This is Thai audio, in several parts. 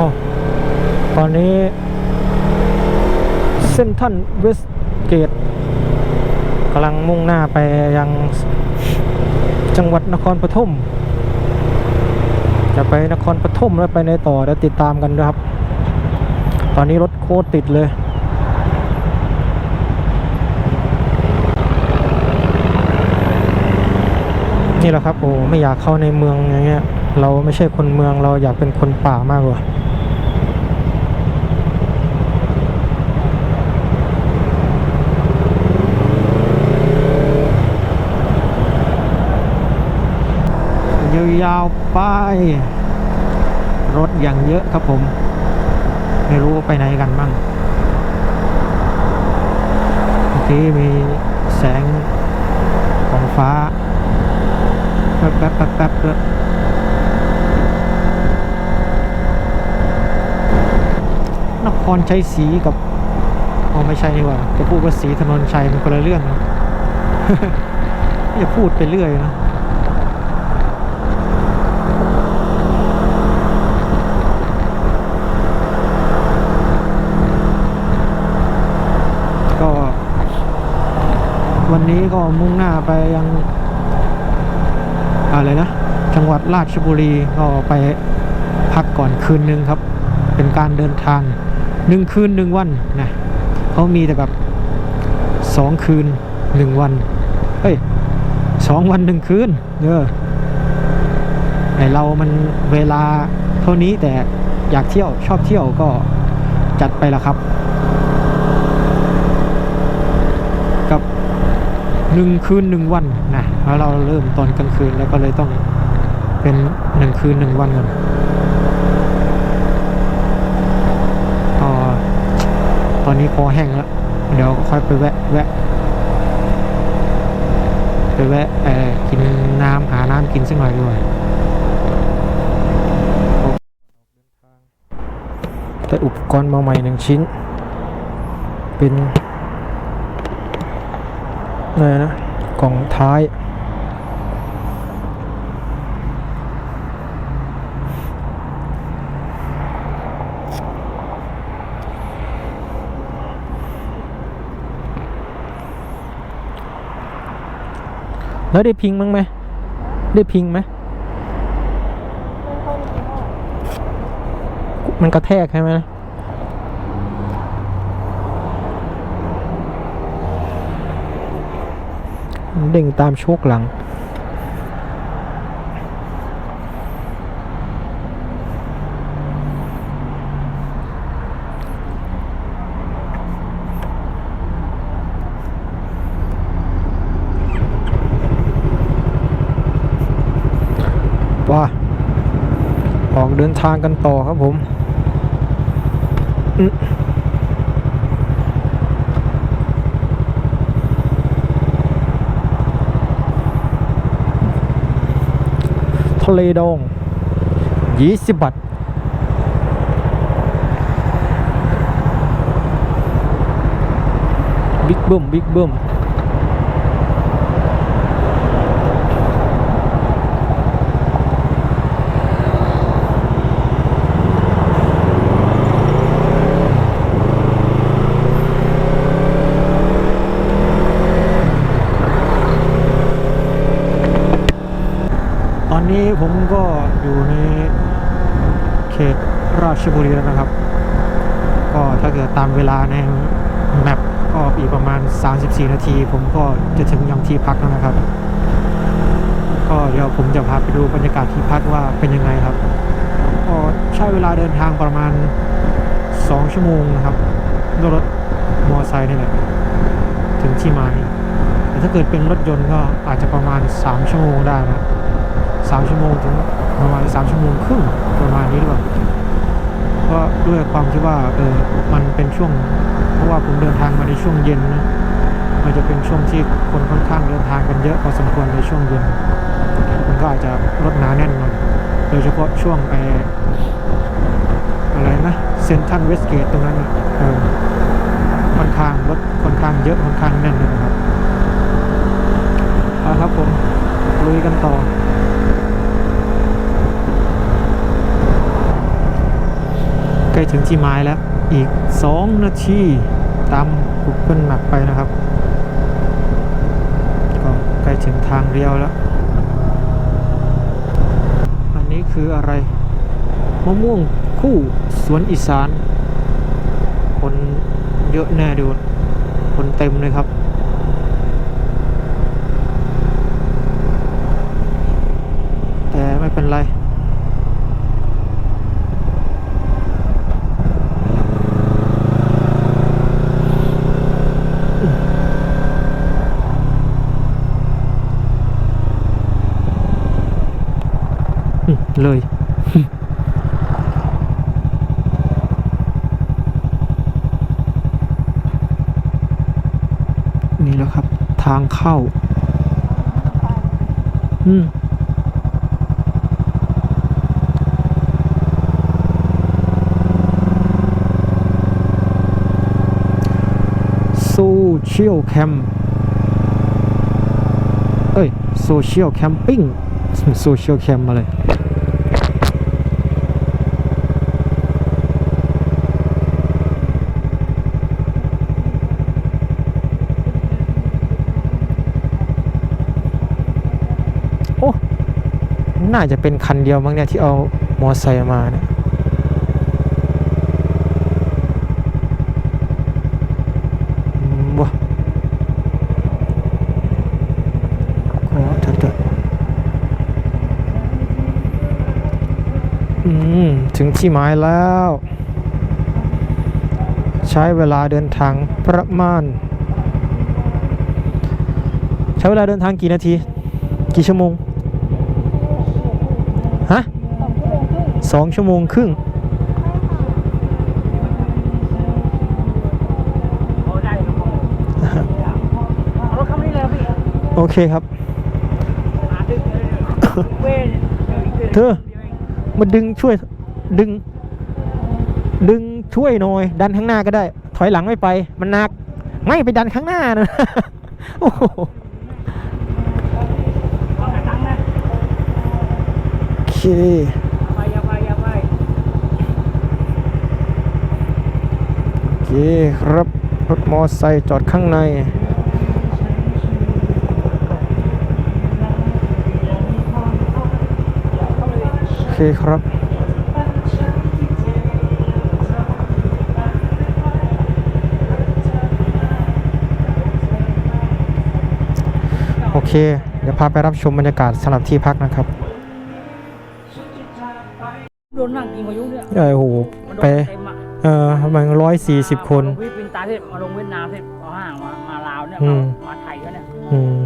อ้ตอนนี้ เส้นทันเวสเกตกำลังมุ่งหน้าไปยังจังหวัดนครปฐมจะไปนครปฐมแล้วไปในต่อเดี๋ยวติดตามกันด้วยครับ ตอนนี้รถโคตรติดเลยนี่แหละครับโอ้ไม่อยากเข้าในเมืองอย่างเงี้ย เราไม่ใช่คนเมืองเราอยากเป็นคนป่ามากกว่า ยาวๆไป รถอย่างเยอะครับผม ไม่รู้ว่าไปไหนกันบ้างเมื่อกี้มีแสงของฟ้า แป๊บแป๊บแป๊บแป๊บด้วยนครชัยศรีกับอ๋อไม่ใช่นี่หว่าจะพูดว่าศรีถนนชัยมันคนละเรื่องนะอย่าพูดไปเรื่อยนะ ก็ วันนี้ก็มุ่งหน้าไปยังอะไรนะ จังหวัดราชบุรีก็ไปพักก่อนคืนหนึ่งครับ เป็นการเดินทางหนึ่งคืนหนึ่งวันนะเขามีแต่แบบสองคืนหนึ่งวันเฮ้ยสองวันหนึ่งคืนเออไอเรามันเวลาเท่านี้แต่อยากเที่ยวชอบเที่ยวก็จัดไปละครับกับ หนึ่งคืนหนึ่งวันนะแล้วเราเริ่มตอนกลางคืนแล้วก็เลยต้องเป็นหนึ่งคืนหนึ่งวันกันอ๋อตอนนี้คอแห้งแล้ว เดี๋ยวค่อยไปแวะแวะไปแวะเออกินน้ำหาน้ำกินสักหน่อยด้วยได้อุปกรณ์มาใหม่หนึ่งชิ้น เป็น อะไรนะ กล่องท้าย แล้วได้พิงมั้งไหม ได้พิงไหม มันกระแทกใช่ไหมมัน เด้งตามโชคหลัง ว่าออกเดินทางกันต่อครับผมอืมะเลดองยี่สิบบาทบิ๊กบึ้มบิ๊กบึ้ม ผมก็อยู่ในเขตราชบุรีแล้วนะครับ ก็ถ้าเกิดตามเวลาในแมปก็อีกประมาณ 34 นาที ผมก็จะถึงยังที่พักแล้วนะครับ ก็เดี๋ยวผมจะพาไปดูบรรยากาศที่พักว่าเป็นยังไงครับก็ใช้เวลาเดินทางประมาณ 2 ชั่วโมงนะครับด้วยรถมอเตอร์ไซค์นี่แหละถึงที่หมายแต่ถ้าเกิดเป็นรถยนต์ก็อาจจะประมาณ 3 ชั่วโมงได้นะ สามชั่วโมงถึงประมาณสามชั่วโมงครึ่งประมาณนี้หรือเปล่าก็ด้วยความที่ว่าเออมันเป็นช่วง เพราะว่าผมเดินทางมาในช่วงเย็นนะมันจะเป็นช่วงที่คนค่อนข้างเดินทางกันเยอะพอสมควรในช่วงเย็น มันก็อาจจะรถหนาแน่นหน่อยโดยเฉพาะช่วงไออะไรนะเซนทันเวสเกตตรงนั้นนะเออค่อนข้างรถค่อนข้างเยอะค่อนข้างแน่นเลยนะครับเอาครับผมลุยกันต่อ น ล้ ถึงที่หมายแล้ว อีก 2 นาทีตาม Google Map ไปนะครับ ก็ใกล้ถึงทางเรียวแล้ว อันนี้คืออะไร มะม่วงคู่สวนอีสาน คนเยอะแน่ดู คนเต็มเลยครับแต่ไม่เป็นไร เลย นี่แล้วครับ ทางเข้า อืมโซเชียลแคมป์เอ้ยโซเชียลแคมปิ้งโซเชียลแคมป์มาเลย โอ้ น่าจะเป็นคันเดียวมั้งเนี่ยที่เอามอไซค์มาเนี่ยอืมวเถอะเถอะอืมถึงที่หมายแล้ว ใช้เวลาเดินทางประมาณ ใช้เวลาเดินทางกี่นาที กี่ชั่วโมง ฮะ สองชั่วโมงครึ่งโอ้ได้ครับผมเอารถเข้ามานี่เลยครับพี่โอเคครับหาดึงเลยเว้ยเธอ มาดึงช่วยดึง ดึงช่วยหน่อย ดันข้างหน้าก็ได้ ถอยหลังไม่ไป มันหนัก ไม่ไปดันข้างหน้านะโอ้โหเอาหาตังค์นะโอเค อย่าไปอย่าไปอย่าไป โอ เคครับ รถมอไซค์จอดข้างใน โอเคครับโอเค เดี๋ยวพาไปรับชมบรรยากาศสำหรับที่พักนะครับโดนนั่งกินพายุเนี่ยเออโหมันโดนไป เต็มอะ เออประมาณร้อยสี่สิบคนวิปินตาเทพมาลงเวียดนามเทพเอาห่างมามาลาวเนี่ยอืม มาไทยก็เนี่ยอืม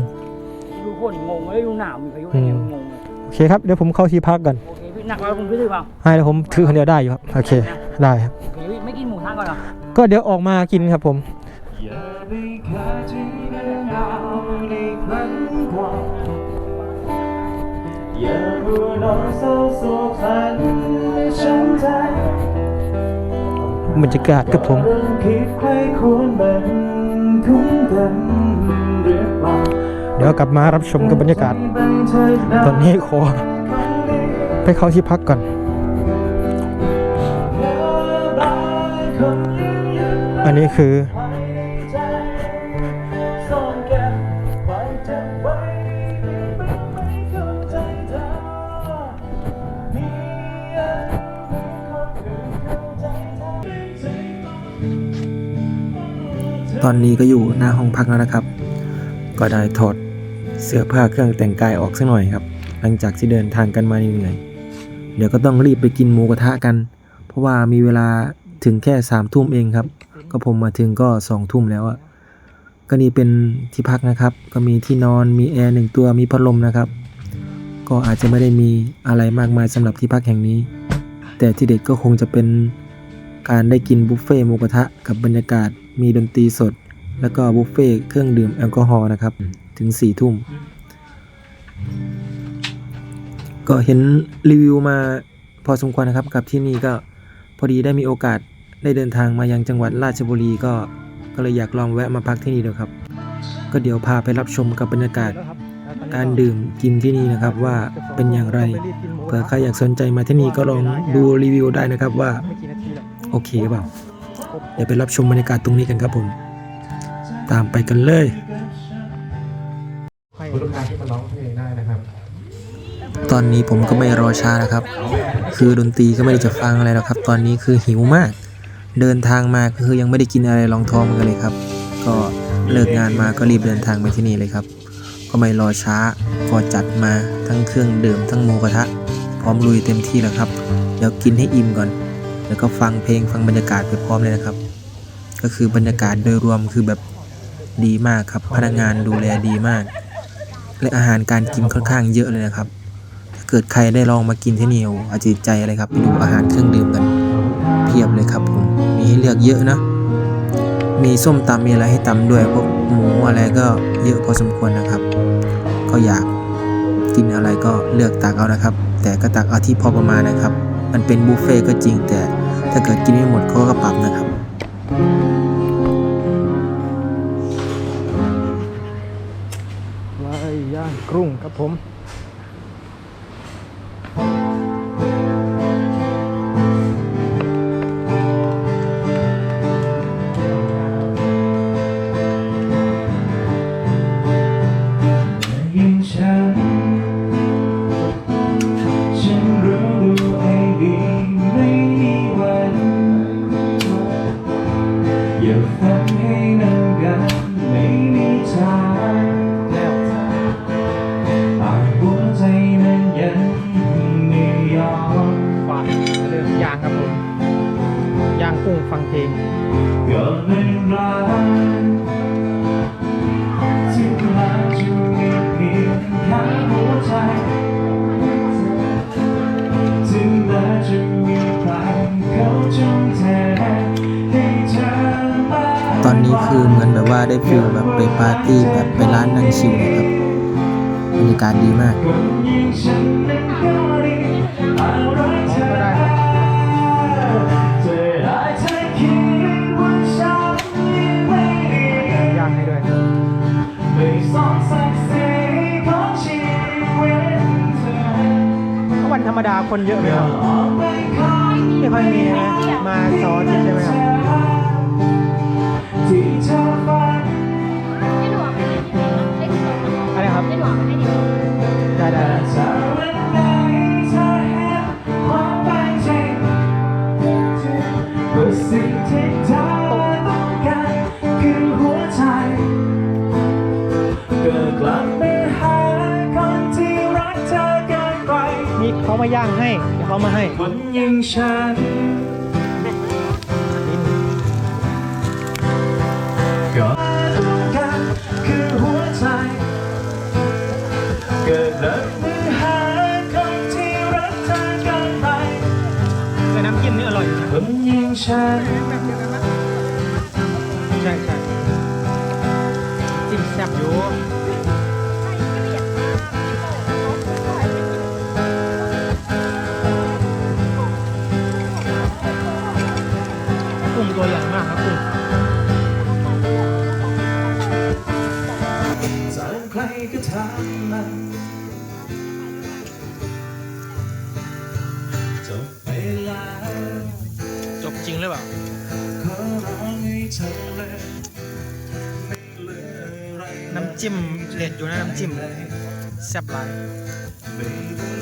ดูคนงงเลยดูหนาวมีพายุเนี่ยอืม งงเลยโอเคครับ เดี๋ยวผมเข้าที่พักก่อนโอเคพี่หนักแล้วคุณพี่ถือเปล่าให้เดี๋ยวผมถือคนเดียวได้อยู่ครับ โอเค ได้ครับ โอเคพี่ไม่กินหมูทะก่อนเหรอก็เดี๋ยวออกมากินครับผม อย่าไปขาดถึงเรื่องราวในครั้งก่อนอย่ามัวนอนเศร้าโศกฝันในช้ำใจ บรรยากาศครับผมเรื่องคิดใครควรมันคุ้มกันหรือเปล่าเดี๋ยวกลับมารับชมกับบรรยากาศไปเถิดนะตอนนี้ขอไปเข้าที่พักก่อน อันนี้คือ ตอนนี้ก็อยู่หน้าห้องพักแล้วนะครับ ก็ได้ถอดเสื้อผ้าเครื่องแต่งกายออกสักหน่อยครับ หลังจากที่เดินทางกันมาเหนื่อยเดี๋ยวก็ต้องรีบไปกินหมูกระทะกัน เพราะว่ามีเวลาถึงแค่สามทุ่มเองครับ ก็ผมมาถึงก็สองทุ่มแล้วอะก็นี่เป็นที่พักนะครับ ก็มีที่นอนมีแอร์หนึ่งตัวมีพัดลมนะครับ ก็อาจจะไม่ได้มีอะไรมากมายสำหรับที่พักแห่งนี้ แต่ที่เด็ดก็คงจะเป็น การได้กินบุฟเฟ่ต์หมูกระทะกับบรรยากาศมีดนตรีสด แล้วก็บุฟเฟ่ต์เครื่องดื่มแอลกอฮอล์นะครับ ถึง4ี่ทุ่ม ก็เห็นรีวิวมาพอสมควรนะครับกับที่นี่ก็พอดีได้มีโอกาสได้เดินทางมายังจังหวัดราชบุรีก็ก็เลยอยากลองแวะมาพักที่นี่ดูครับ ก็เดี๋ยวพาไปรับชมกับบรรยากาศการดื่มกินที่นี่นะครับว่าเป็นอย่างไร เผื่อใครอยากสนใจมาที่นี่ก็ลองดูรีวิวได้นะครับว่า โอโอเคหรือเปล่า เดี๋ยวไปรับชมบรรยากาศตรงนี้กันครับผม ตามไปกันเลยคุณลูกค้าที่มาร้องเพลงได้นะครับ ตอนนี้ผมก็ไม่รอช้าแล้วครับ คือดนตรีก็ไม่ได้จะฟังอะไรหรอกครับ ตอนนี้คือหิวมาก เดินทางมาก็คือยังไม่ได้กินอะไรรองท้องกันเลยครับ ก็เลิกงานมาก็รีบเดินทางไปที่นี่เลยครับ ก็ไม่รอช้าก็จัดมาทั้งเครื่องดื่มทั้งหมูกระทะ พร้อมลุยเต็มที่แล้วครับ เดี๋ยวกินให้อิ่มก่อน แล้วก็ฟังเพลงฟังบรรยากาศไปพร้อมเลยนะครับ ก็คือบรรยากาศโดยรวมคือแบบดีมากครับ พนักงานดูแลดีมาก และอาหารการกินค่อนข้างเยอะเลยนะครับ ถ้าเกิดใครได้ลองมากินที่นี่โอ้อาจจะใจเลยครับไปดูอาหารเครื่องดื่มกันเพียบเลยครับผมมีให้เลือกเยอะนะ มีส้มตำมีอะไรให้ตำด้วยพวกหมูอะไรก็เยอะพอสมควรนะครับ ก็อยากกินอะไรก็เลือกตักเอานะครับ แต่ก็ตักเอาที่พอประมาณนะครับ มันเป็นบุฟเฟ่ต์ก็จริงแต่ถ้าเกิดกินไม่หมดเขาก็ปรับนะครับไว้ย่างกรุงครับผม ตอนนี้คือเหมือนแบบว่าได้ฟิลแบบไปปาร์ตี้แบบไปร้านนั่งชิลนะครับบรรยากาศดีมากคนยิ่งฉันนั้นก็ดีอะไรเธอเธออาจจะคิดว่าฉันยังให้ด้วยวันธรรมดาคนเยอะไหมครับไปข้าไม่ค่อยมีมาเสาร์อาทิตย์ใช่ไหมครับ ที่เธอฝันวมไม่ได้ดีไม่หลวมอะไรครับไม่หลวมไม่ได้ดีได้ได้ได้ถ้าวันไหนเธอเห็นความเป็นจริงว่าสิ่งที่เธอต้องการคือหัวใจก็กลับไปหาคนที่รักเธอเกินไปนี่เขามาย่างให้ เดี๋ยวเขามาให้ คนอย่างฉัน อร่อยคนย่างฉันใช่ใช่จิ้มแซ่บอยู่กุ้งตัวใหญ่มากครับกุ้งจาใครก็ทำมัน น้ำจิ้มเด็ดอยู่นะน้ำจิ้มแซ่บหลาย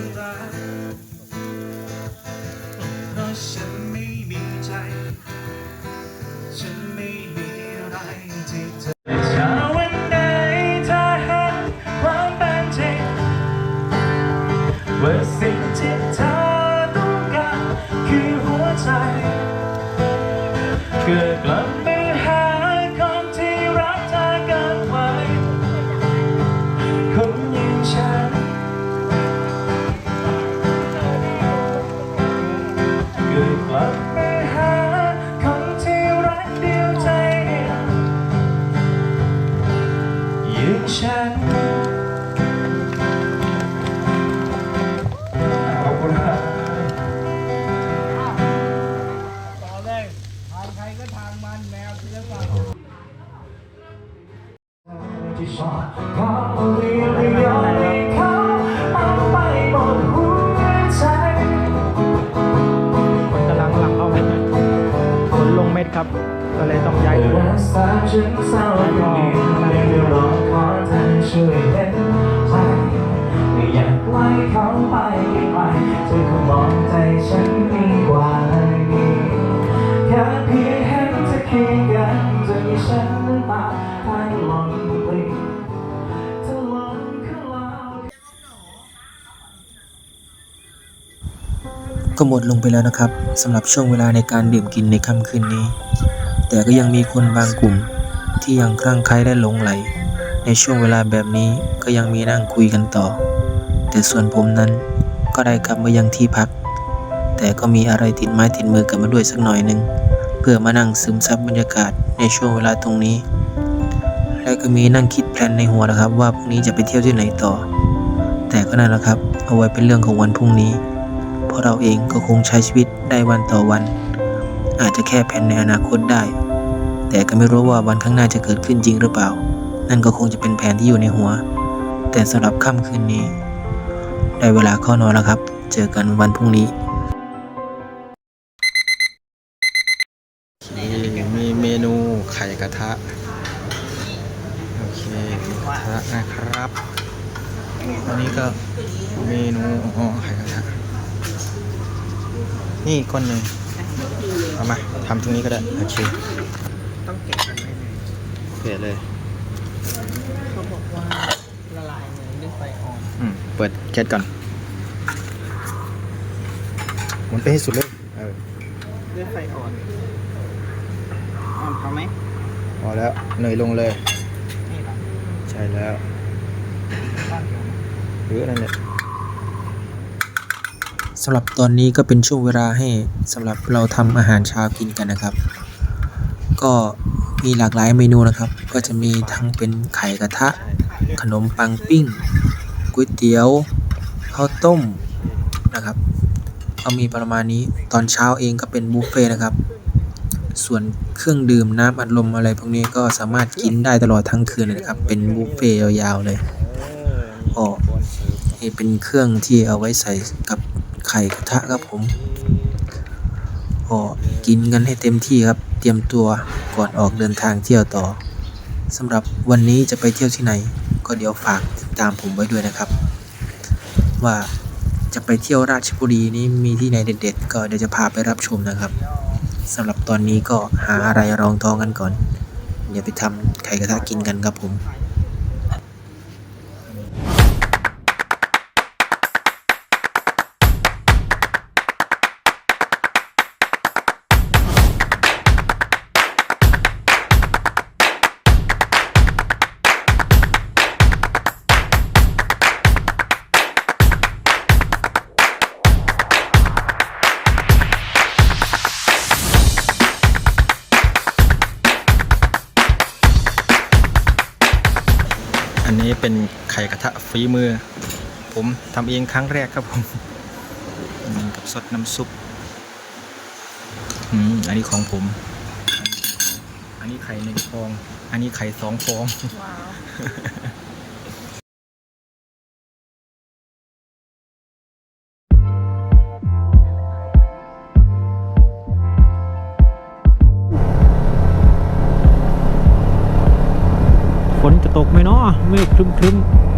ต้องย้ามฉันเศร้าคนเดียวไม่ได้รอขอเธอช่วยเห็นใจไม่อยากไล่เขาไปไกลเธอคงมองใจฉันดีกว่านี้แค่เพียงเห็นเธอเคียงกันจะมีฉันน้ำตาให้หล่นปลิวเธอหล่นเข้าลาวก็หมดลงไปแล้วนะครับสำหรับช่วงเวลาในการดื่มกินในค่ำคืนนี้ แต่ก็ยังมีคนบางกลุ่มที่ยังคลั่งไคล้และหลงไหล ในช่วงเวลาแบบนี้ก็ยังมีนั่งคุยกันต่อ แต่ส่วนผมนั้นก็ได้กลับมายังที่พัก แต่ก็มีอะไรติดไม้ติดมือกลับมาด้วยสักหน่อยหนึ่งเพื่อมานั่งซึมซับบรรยากาศในช่วงเวลาตรงนี้ และก็มีนั่งคิดแพลนในหัวนะครับ ว่าพรุ่งนี้จะไปเที่ยวที่ไหนต่อ แต่ก็นั่นแหละครับ เอาไว้เป็นเรื่องของวันพรุ่งนี้ เพราะเราเองก็คงใช้ชีวิตได้วันต่อวัน อาจจะแค่แผนในอนาคตได้ แต่ก็ไม่รู้ว่าวันข้างหน้าจะเกิดขึ้นจริงหรือเปล่า นั่นก็คงจะเป็นแผนที่อยู่ในหัว แต่สำหรับค่ำคืนนี้ ได้เวลาเข้านอนแล้วครับ เจอกันวันพรุ่งนี้มีเมนูไข่กระทะ โอเคกระทะนะครับ อันนี้ก็เมนูอ๋อไข่กระทะ นี่ก้อนหนึ่งเอามาทำตรงนี้ก็ได้ โอเค ต้องเก็บกันไว้เลย เปิดเลย เขาบอกว่าละลายเลยด้วยไฟอ่อนอืมเปิดแก๊สก่อนหมุนไปให้สุดเลย เออด้วยไฟอ่อนอ่อนพอไหมพอแล้วเนยลงเลย นี่เหรอใช่แล้วบ้านเดียว หรือนั่นแหละ สำหรับตอนนี้ก็เป็นช่วงเวลาให้สำหรับเราทำอาหารเช้ากินกันนะครับ ก็ มีหลากหลายเมนูนะครับ ก็จะมีทั้งเป็นไข่กระทะ ขนมปังปิ้งก๋วยเตี๋ยวข้าวต้มนะครับก็มีประมาณนี้ตอนเช้าเองก็เป็นบุฟเฟ่ต์นะครับ ส่วนเครื่องดื่มน้ำอัดลมอะไรพวกนี้ก็สามารถกินได้ตลอดทั้งคืนเลยนะครับ เป็นบุฟเฟ่ต์ยาวๆเลยอ๋อนี่เป็นเครื่องที่เอาไว้ใส่กับไข่กระทะครับผม ก็กินกันให้เต็มที่ครับ เตรียมตัวก่อนออกเดินทางเที่ยวต่อสำหรับวันนี้จะไปเที่ยวที่ไหน ก็เดี๋ยวฝากติดตามผมไว้ด้วยนะครับ ว่าจะไปเที่ยวราชบุรีนี้มีที่ไหนเด็ด ๆ ก็เดี๋ยวจะพาไปรับชมนะครับสำหรับตอนนี้ก็หาอะไรรองท้องกันก่อน เดี๋ยวไปทำไข่กระทะกินกันครับผม ฝีมือ ผมทำเองครั้งแรกครับผมกับซดน้ำซุปอันนี้ของผม อันนี้ไข่หนึ่งฟอง อันนี้ไข่สองฟองฝนจะตกไหมเนาะเมฆครึ้มๆ